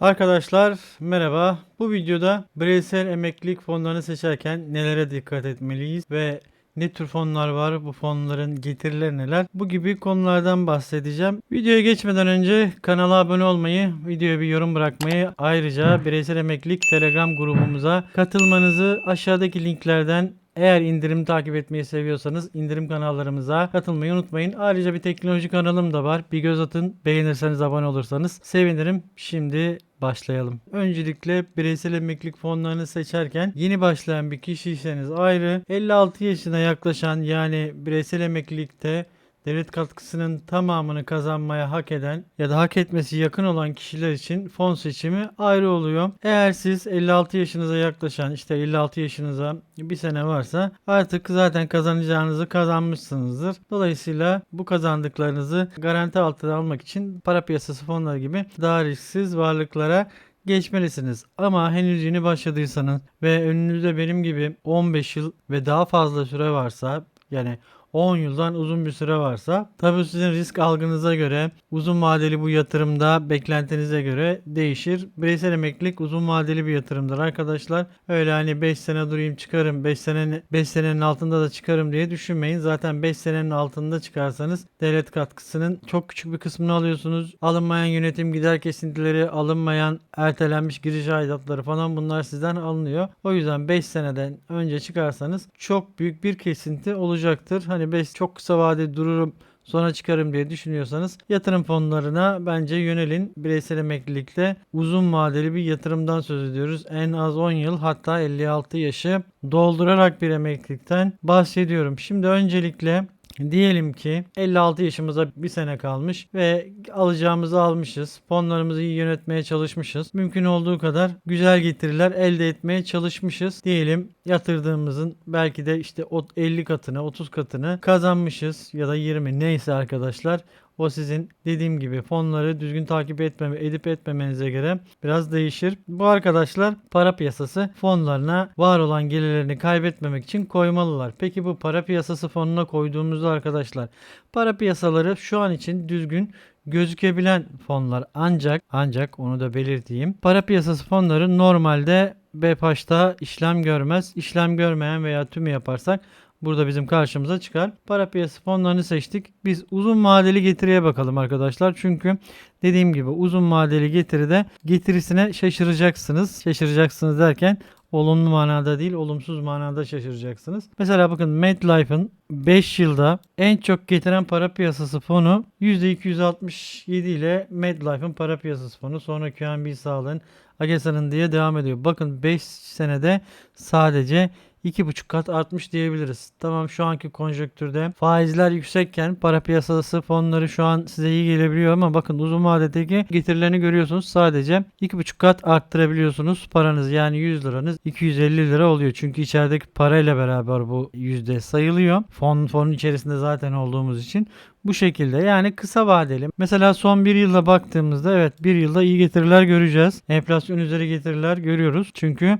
Arkadaşlar merhaba. Bu videoda bireysel emeklilik fonlarını seçerken nelere dikkat etmeliyiz ve ne tür fonlar var, bu fonların getirileri neler? Bu gibi konulardan bahsedeceğim. Videoya geçmeden önce kanala abone olmayı, videoya bir yorum bırakmayı, ayrıca bireysel emeklilik Telegram grubumuza katılmanızı aşağıdaki linklerden eğer indirim takip etmeyi seviyorsanız indirim kanallarımıza katılmayı unutmayın. Ayrıca bir teknoloji kanalım da var. Bir göz atın. Beğenirseniz abone olursanız sevinirim. Şimdi başlayalım. Öncelikle bireysel emeklilik fonlarını seçerken yeni başlayan bir kişiyseniz ayrı 56 yaşına yaklaşan yani bireysel emeklilikte devlet katkısının tamamını kazanmaya hak eden ya da hak etmesi yakın olan kişiler için fon seçimi ayrı oluyor. Eğer siz 56 yaşınıza yaklaşan işte 56 yaşınıza bir sene varsa artık zaten kazanacağınızı kazanmışsınızdır. Dolayısıyla bu kazandıklarınızı garanti altına almak için para piyasası fonları gibi daha risksiz varlıklara geçmelisiniz. Ama henüz yeni başladıysanız ve önünüzde benim gibi 15 yıl ve daha fazla süre varsa yani 10 yıldan uzun bir süre varsa tabii sizin risk algınıza göre uzun vadeli bu yatırımda beklentinize göre değişir. Bireysel emeklilik uzun vadeli bir yatırımdır arkadaşlar. Öyle hani 5 sene durayım çıkarım 5 senenin 5 senenin altında da çıkarım diye düşünmeyin. Zaten 5 senenin altında çıkarsanız devlet katkısının çok küçük bir kısmını alıyorsunuz. Alınmayan yönetim gider kesintileri, alınmayan ertelenmiş giriş aidatları falan bunlar sizden alınıyor. O yüzden 5 seneden önce çıkarsanız çok büyük bir kesinti olacaktır. Hani 5 çok kısa vade dururum sonra çıkarım diye düşünüyorsanız yatırım fonlarına bence yönelin. Bireysel emeklilikte uzun vadeli bir yatırımdan söz ediyoruz. En az 10 yıl hatta 56 yaşı doldurarak bir emeklilikten bahsediyorum. Şimdi öncelikle Diyelim ki 56 yaşımıza bir sene kalmış ve alacağımızı almışız. Fonlarımızı iyi yönetmeye çalışmışız. Mümkün olduğu kadar güzel getiriler elde etmeye çalışmışız. Diyelim yatırdığımızın belki de işte 50 katını 30 katını kazanmışız ya da 20 neyse arkadaşlar. O sizin dediğim gibi fonları düzgün takip etmeme, edip etmemenize göre biraz değişir. Bu arkadaşlar para piyasası fonlarına var olan gelirlerini kaybetmemek için koymalılar. Peki bu para piyasası fonuna koyduğumuzda arkadaşlar para piyasaları şu an için düzgün gözükebilen fonlar ancak ancak onu da belirteyim. Para piyasası fonları normalde BPAŞ'ta işlem görmez. İşlem görmeyen veya tümü yaparsak burada bizim karşımıza çıkar. Para piyasası fonlarını seçtik. Biz uzun vadeli getiriye bakalım arkadaşlar. Çünkü dediğim gibi uzun vadeli getiride getirisine şaşıracaksınız. Şaşıracaksınız derken olumlu manada değil, olumsuz manada şaşıracaksınız. Mesela bakın MetLife'ın 5 yılda en çok getiren para piyasası fonu %267 ile MetLife'ın para piyasası fonu. Sonra QNB Sağlığın, Agesa'nın diye devam ediyor. Bakın 5 senede sadece 2,5 kat artmış diyebiliriz. Tamam şu anki konjonktürde faizler yüksekken para piyasası fonları şu an size iyi gelebiliyor ama bakın uzun vadedeki getirilerini görüyorsunuz. Sadece 2,5 kat arttırabiliyorsunuz paranız. Yani 100 liranız 250 lira oluyor. Çünkü içerideki parayla beraber bu yüzde sayılıyor. Fon fonun içerisinde zaten olduğumuz için bu şekilde yani kısa vadeli. Mesela son bir yılda baktığımızda evet bir yılda iyi getiriler göreceğiz. Enflasyon üzeri getiriler görüyoruz. Çünkü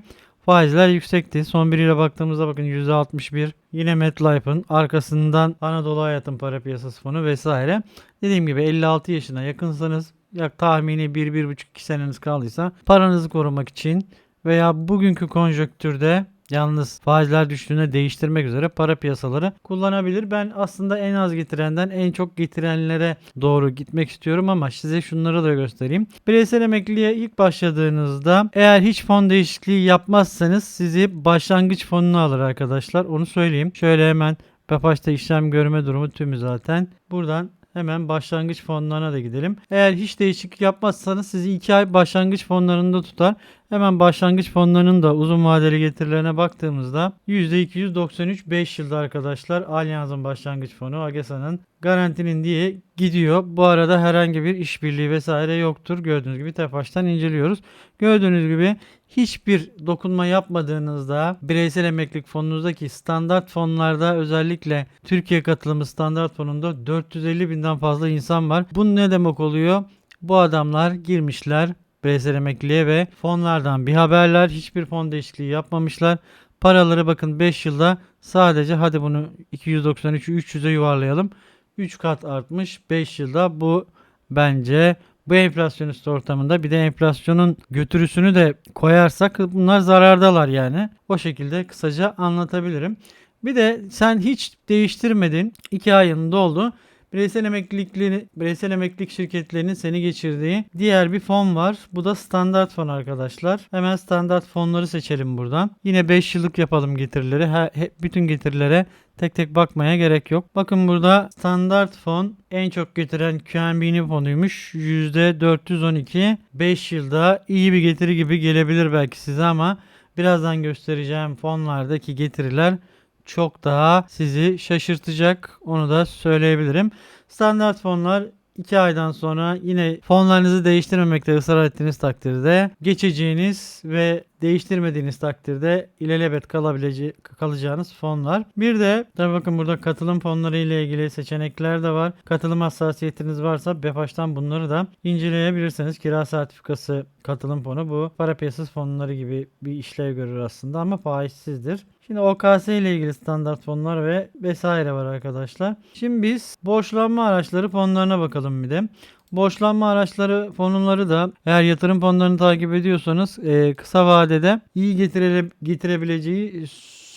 Faizler yüksekti. Son bir yıla baktığımızda bakın %61. Yine MetLife'ın arkasından Anadolu Hayat'ın para piyasası fonu vesaire. Dediğim gibi 56 yaşına yakınsanız yak tahmini 1-1,5-2 seneniz kaldıysa paranızı korumak için veya bugünkü konjonktürde Yalnız faizler düştüğünde değiştirmek üzere para piyasaları kullanabilir. Ben aslında en az getirenden en çok getirenlere doğru gitmek istiyorum ama size şunları da göstereyim. Bireysel emekliliğe ilk başladığınızda eğer hiç fon değişikliği yapmazsanız sizi başlangıç fonuna alır arkadaşlar. Onu söyleyeyim. Şöyle hemen BAPAŞ'ta işlem görme durumu tümü zaten. Buradan Hemen başlangıç fonlarına da gidelim. Eğer hiç değişiklik yapmazsanız sizi 2 ay başlangıç fonlarında tutar. Hemen başlangıç fonlarının da uzun vadeli getirilerine baktığımızda %293 5 yılda arkadaşlar Allianz'ın başlangıç fonu Agesa'nın garantinin diye gidiyor. Bu arada herhangi bir işbirliği vesaire yoktur. Gördüğünüz gibi tefaştan inceliyoruz. Gördüğünüz gibi hiçbir dokunma yapmadığınızda bireysel emeklilik fonunuzdaki standart fonlarda özellikle Türkiye katılımı standart fonunda 450 binden fazla insan var. Bu ne demek oluyor? Bu adamlar girmişler bireysel emekliliğe ve fonlardan bir haberler. Hiçbir fon değişikliği yapmamışlar. Paraları bakın 5 yılda sadece hadi bunu 293'ü 300'e yuvarlayalım. 3 kat artmış 5 yılda bu bence Bu enflasyonist ortamında bir de enflasyonun götürüsünü de koyarsak bunlar zarardalar yani. O şekilde kısaca anlatabilirim. Bir de sen hiç değiştirmedin. 2 ayın doldu. Bireysel emeklilikleri, bireysel emeklilik şirketlerinin seni geçirdiği diğer bir fon var. Bu da standart fon arkadaşlar. Hemen standart fonları seçelim buradan. Yine 5 yıllık yapalım getirileri. Her, he- bütün getirilere tek tek bakmaya gerek yok. Bakın burada standart fon en çok getiren QNB'nin fonuymuş. %412. 5 yılda iyi bir getiri gibi gelebilir belki size ama birazdan göstereceğim fonlardaki getiriler çok daha sizi şaşırtacak. Onu da söyleyebilirim. Standart fonlar 2 aydan sonra yine fonlarınızı değiştirmemekte ısrar ettiğiniz takdirde geçeceğiniz ve değiştirmediğiniz takdirde ilelebet kalabileceği kalacağınız fonlar. Bir de tabii bakın burada katılım fonları ile ilgili seçenekler de var. Katılım hassasiyetiniz varsa BEFAŞ'tan bunları da inceleyebilirsiniz. Kira sertifikası katılım fonu bu para piyasası fonları gibi bir işlev görür aslında ama faizsizdir. Şimdi OKS ile ilgili standart fonlar ve vesaire var arkadaşlar. Şimdi biz borçlanma araçları fonlarına bakalım bir de. Borçlanma araçları fonları da eğer yatırım fonlarını takip ediyorsanız e, kısa vadede iyi getire, getirebileceği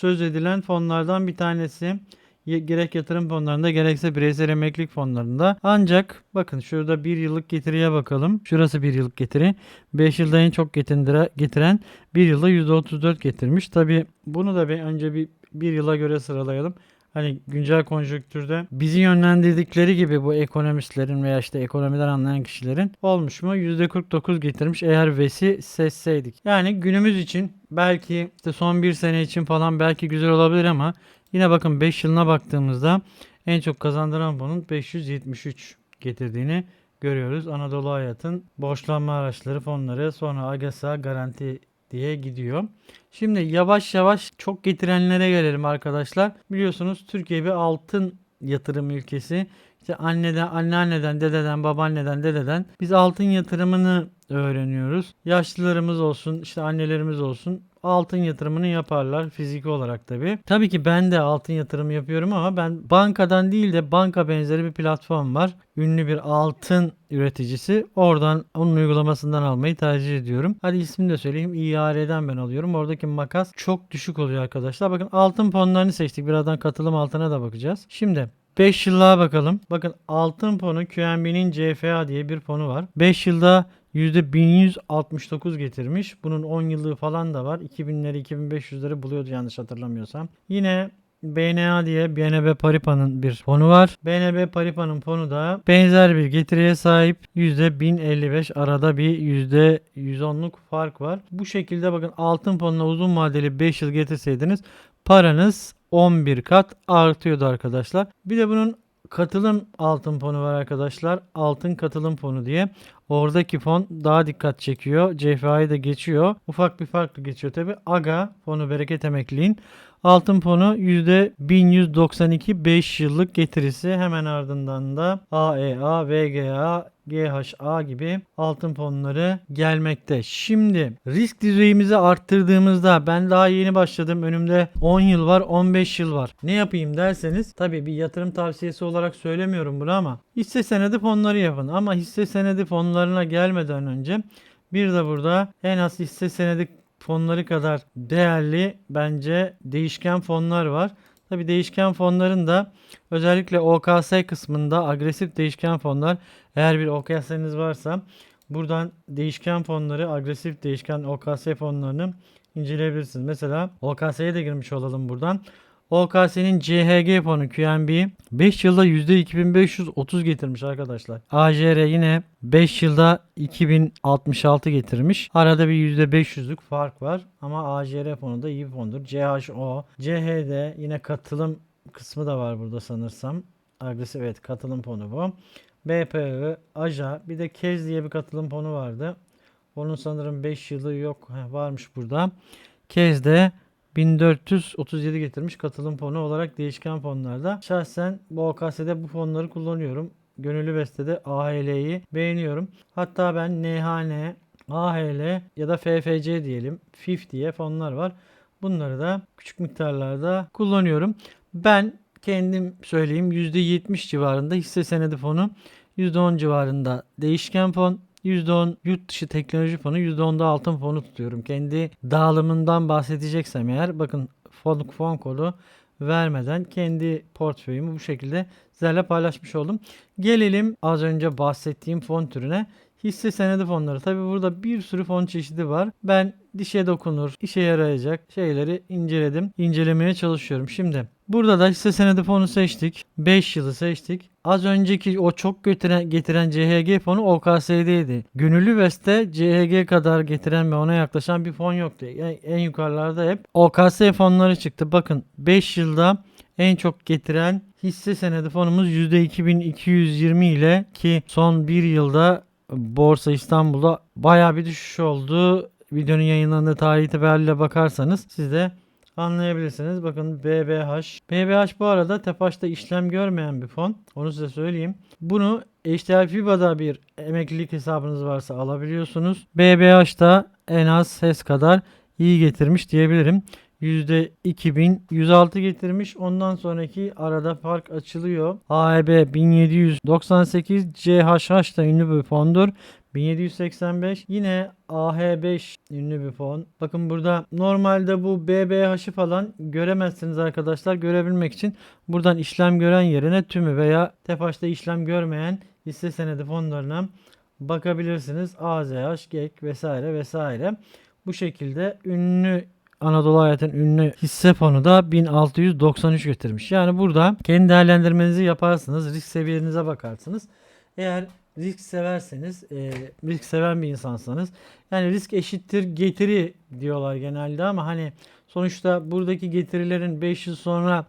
söz edilen fonlardan bir tanesi. Gerek yatırım fonlarında gerekse bireysel emeklilik fonlarında. Ancak bakın şurada bir yıllık getiriye bakalım. Şurası bir yıllık getiri. 5 yılda en çok getiren bir yılda %34 getirmiş. Tabi bunu da bir önce bir, bir yıla göre sıralayalım. Hani güncel konjonktürde bizi yönlendirdikleri gibi bu ekonomistlerin veya işte ekonomiden anlayan kişilerin olmuş mu? %49 getirmiş eğer VES'i seçseydik. Yani günümüz için belki işte son bir sene için falan belki güzel olabilir ama yine bakın 5 yılına baktığımızda en çok kazandıran fonun 573 getirdiğini görüyoruz. Anadolu Hayat'ın borçlanma araçları fonları sonra Agasa Garanti diye gidiyor. Şimdi yavaş yavaş çok getirenlere gelelim arkadaşlar. Biliyorsunuz Türkiye bir altın yatırım ülkesi. İşte anneden, anneanneden, dededen, babaanneden, dededen biz altın yatırımını öğreniyoruz. Yaşlılarımız olsun, işte annelerimiz olsun altın yatırımını yaparlar fiziki olarak tabi. Tabii ki ben de altın yatırımı yapıyorum ama ben bankadan değil de banka benzeri bir platform var. Ünlü bir altın üreticisi. Oradan onun uygulamasından almayı tercih ediyorum. Hadi ismini de söyleyeyim. İAR'den ben alıyorum. Oradaki makas çok düşük oluyor arkadaşlar. Bakın altın fonlarını seçtik. Birazdan katılım altına da bakacağız. Şimdi 5 yıllığa bakalım. Bakın altın fonu QNB'nin CFA diye bir fonu var. 5 yılda %1169 getirmiş. Bunun 10 yıllığı falan da var. 2000'leri 2500'leri buluyordu yanlış hatırlamıyorsam. Yine BNA diye BNB Paribas'ın bir fonu var. BNB Paribas'ın fonu da benzer bir getiriye sahip. %1055 arada bir %110'luk fark var. Bu şekilde bakın altın fonuna uzun vadeli 5 yıl getirseydiniz paranız 11 kat artıyordu arkadaşlar. Bir de bunun katılım altın fonu var arkadaşlar. Altın katılım fonu diye. Oradaki fon daha dikkat çekiyor. CFA'yı da geçiyor. Ufak bir farklı geçiyor tabi. AGA fonu bereket emekliliğin altın fonu %1192 5 yıllık getirisi. Hemen ardından da AEA, VGA, GHA gibi altın fonları gelmekte. Şimdi risk düzeyimizi arttırdığımızda ben daha yeni başladım. Önümde 10 yıl var, 15 yıl var. Ne yapayım derseniz tabii bir yatırım tavsiyesi olarak söylemiyorum bunu ama hisse senedi fonları yapın. Ama hisse senedi fonlarına gelmeden önce bir de burada en az hisse senedi fonları kadar değerli bence değişken fonlar var. Tabi değişken fonların da özellikle OKS kısmında agresif değişken fonlar eğer bir OKS'niz varsa buradan değişken fonları agresif değişken OKS fonlarını inceleyebilirsiniz. Mesela OKS'ye de girmiş olalım buradan. OKS'nin CHG fonu QNB 5 yılda %2530 getirmiş arkadaşlar. AJR yine 5 yılda 2066 getirmiş. Arada bir %500'lük fark var ama AJR fonu da iyi bir fondur. CHO, CHD yine katılım kısmı da var burada sanırsam. Agresif evet katılım fonu bu. BPI, AJA bir de KEZ diye bir katılım fonu vardı. Onun sanırım 5 yılı yok. Heh, varmış burada. KEZ de 1437 getirmiş katılım fonu olarak değişken fonlarda. Şahsen bu OKS'de bu fonları kullanıyorum. Gönüllü bestede AHL'yi beğeniyorum. Hatta ben NHN, AHL ya da FFC diyelim. FIF diye fonlar var. Bunları da küçük miktarlarda kullanıyorum. Ben kendim söyleyeyim %70 civarında hisse senedi fonu %10 civarında değişken fon, %10 yurt dışı teknoloji fonu, %10'da altın fonu tutuyorum. Kendi dağılımından bahsedeceksem eğer bakın fon, fon kodu vermeden kendi portföyümü bu şekilde sizlerle paylaşmış oldum. Gelelim az önce bahsettiğim fon türüne. Hisse senedi fonları. Tabi burada bir sürü fon çeşidi var. Ben dişe dokunur, işe yarayacak şeyleri inceledim. İncelemeye çalışıyorum. Şimdi burada da hisse senedi fonu seçtik. 5 yılı seçtik. Az önceki o çok götüren, getiren CHG fonu OKS'deydi. Gönüllü Veste CHG kadar getiren ve ona yaklaşan bir fon yoktu. Yani en yukarılarda hep OKS fonları çıktı. Bakın 5 yılda en çok getiren hisse senedi fonumuz %2220 ile ki son bir yılda Borsa İstanbul'da baya bir düşüş oldu. Videonun yayınlandığı tarih itibariyle bakarsanız siz de anlayabilirsiniz. Bakın BBH. BBH bu arada Tepaş'ta işlem görmeyen bir fon. Onu size söyleyeyim. Bunu HDI FIBA'da bir emeklilik hesabınız varsa alabiliyorsunuz. BBH'da en az ses kadar iyi getirmiş diyebilirim. %2106 getirmiş. Ondan sonraki arada fark açılıyor. AEB 1798, CHH da ünlü bir fondur. 1785 yine AH5 ünlü bir fon. Bakın burada normalde bu BBH'ı falan göremezsiniz arkadaşlar. Görebilmek için buradan işlem gören yerine tümü veya TEFAŞ'ta işlem görmeyen hisse senedi fonlarına bakabilirsiniz. AZH, GEK vesaire vesaire. Bu şekilde ünlü Anadolu Hayat'ın ünlü hisse fonu da 1693 getirmiş. Yani burada kendi değerlendirmenizi yaparsınız. Risk seviyenize bakarsınız. Eğer risk severseniz, e, risk seven bir insansanız yani risk eşittir getiri diyorlar genelde ama hani sonuçta buradaki getirilerin 5 yıl sonra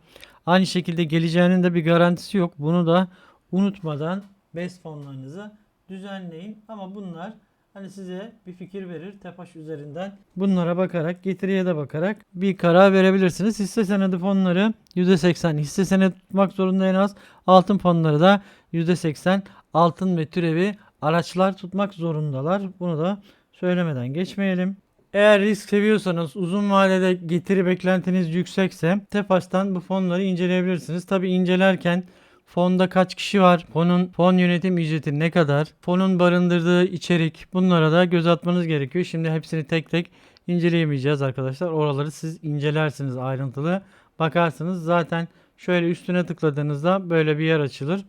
aynı şekilde geleceğinin de bir garantisi yok. Bunu da unutmadan BES fonlarınızı düzenleyin. Ama bunlar hani size bir fikir verir. Tepaş üzerinden bunlara bakarak, getiriye de bakarak bir karar verebilirsiniz. Hisse senedi fonları %80 hisse senedi tutmak zorunda en az. Altın fonları da %80 altın ve türevi araçlar tutmak zorundalar. Bunu da söylemeden geçmeyelim. Eğer risk seviyorsanız uzun vadede getiri beklentiniz yüksekse Tepaş'tan bu fonları inceleyebilirsiniz. Tabi incelerken Fonda kaç kişi var? Fonun fon yönetim ücreti ne kadar? Fonun barındırdığı içerik bunlara da göz atmanız gerekiyor. Şimdi hepsini tek tek inceleyemeyeceğiz arkadaşlar. Oraları siz incelersiniz ayrıntılı. Bakarsınız zaten şöyle üstüne tıkladığınızda böyle bir yer açılır.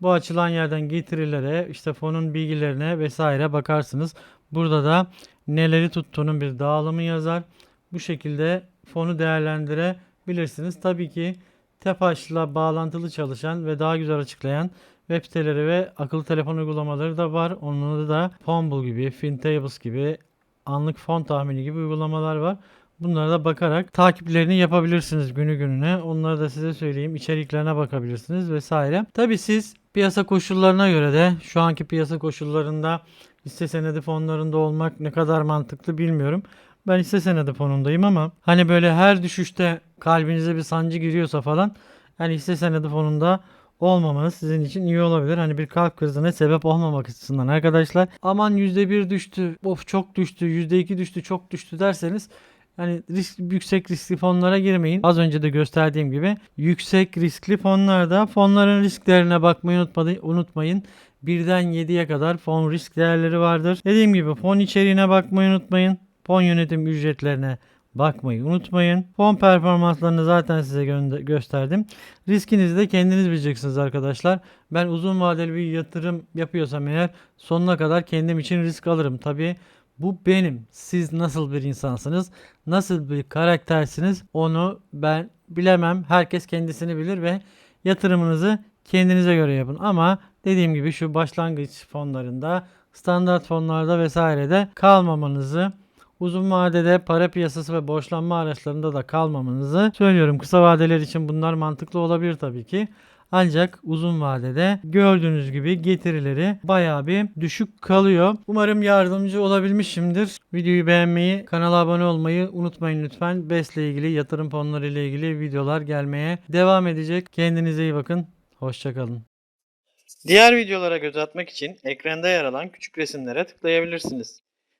Bu açılan yerden getirilere, işte fonun bilgilerine vesaire bakarsınız. Burada da neleri tuttuğunun bir dağılımı yazar. Bu şekilde fonu değerlendirebilirsiniz. Tabii ki Tepaş'la bağlantılı çalışan ve daha güzel açıklayan web siteleri ve akıllı telefon uygulamaları da var. Onlarda da Fonbul gibi, FinTables gibi, anlık fon tahmini gibi uygulamalar var. Bunlara da bakarak takiplerini yapabilirsiniz günü gününe. Onları da size söyleyeyim. İçeriklerine bakabilirsiniz vesaire. Tabi siz piyasa koşullarına göre de şu anki piyasa koşullarında hisse senedi fonlarında olmak ne kadar mantıklı bilmiyorum. Ben hisse senedi fonundayım ama hani böyle her düşüşte kalbinize bir sancı giriyorsa falan hani hisse senedi fonunda olmamanız sizin için iyi olabilir. Hani bir kalp krizine sebep olmamak açısından arkadaşlar. Aman %1 düştü, of çok düştü, %2 düştü, çok düştü derseniz yani risk, yüksek riskli fonlara girmeyin. Az önce de gösterdiğim gibi yüksek riskli fonlarda fonların risklerine bakmayı unutmayın. Birden 7'ye kadar fon risk değerleri vardır. Dediğim gibi fon içeriğine bakmayı unutmayın. Fon yönetim ücretlerine bakmayı unutmayın. Fon performanslarını zaten size gö- gösterdim. Riskinizi de kendiniz bileceksiniz arkadaşlar. Ben uzun vadeli bir yatırım yapıyorsam eğer sonuna kadar kendim için risk alırım. Tabii bu benim. Siz nasıl bir insansınız? Nasıl bir karaktersiniz? Onu ben bilemem. Herkes kendisini bilir ve yatırımınızı kendinize göre yapın. Ama dediğim gibi şu başlangıç fonlarında, standart fonlarda vesairede kalmamanızı uzun vadede para piyasası ve borçlanma araçlarında da kalmamanızı söylüyorum. Kısa vadeler için bunlar mantıklı olabilir tabii ki. Ancak uzun vadede gördüğünüz gibi getirileri bayağı bir düşük kalıyor. Umarım yardımcı olabilmişimdir. Videoyu beğenmeyi, kanala abone olmayı unutmayın lütfen. BES ile ilgili, yatırım fonları ile ilgili videolar gelmeye devam edecek. Kendinize iyi bakın. Hoşçakalın. Diğer videolara göz atmak için ekranda yer alan küçük resimlere tıklayabilirsiniz.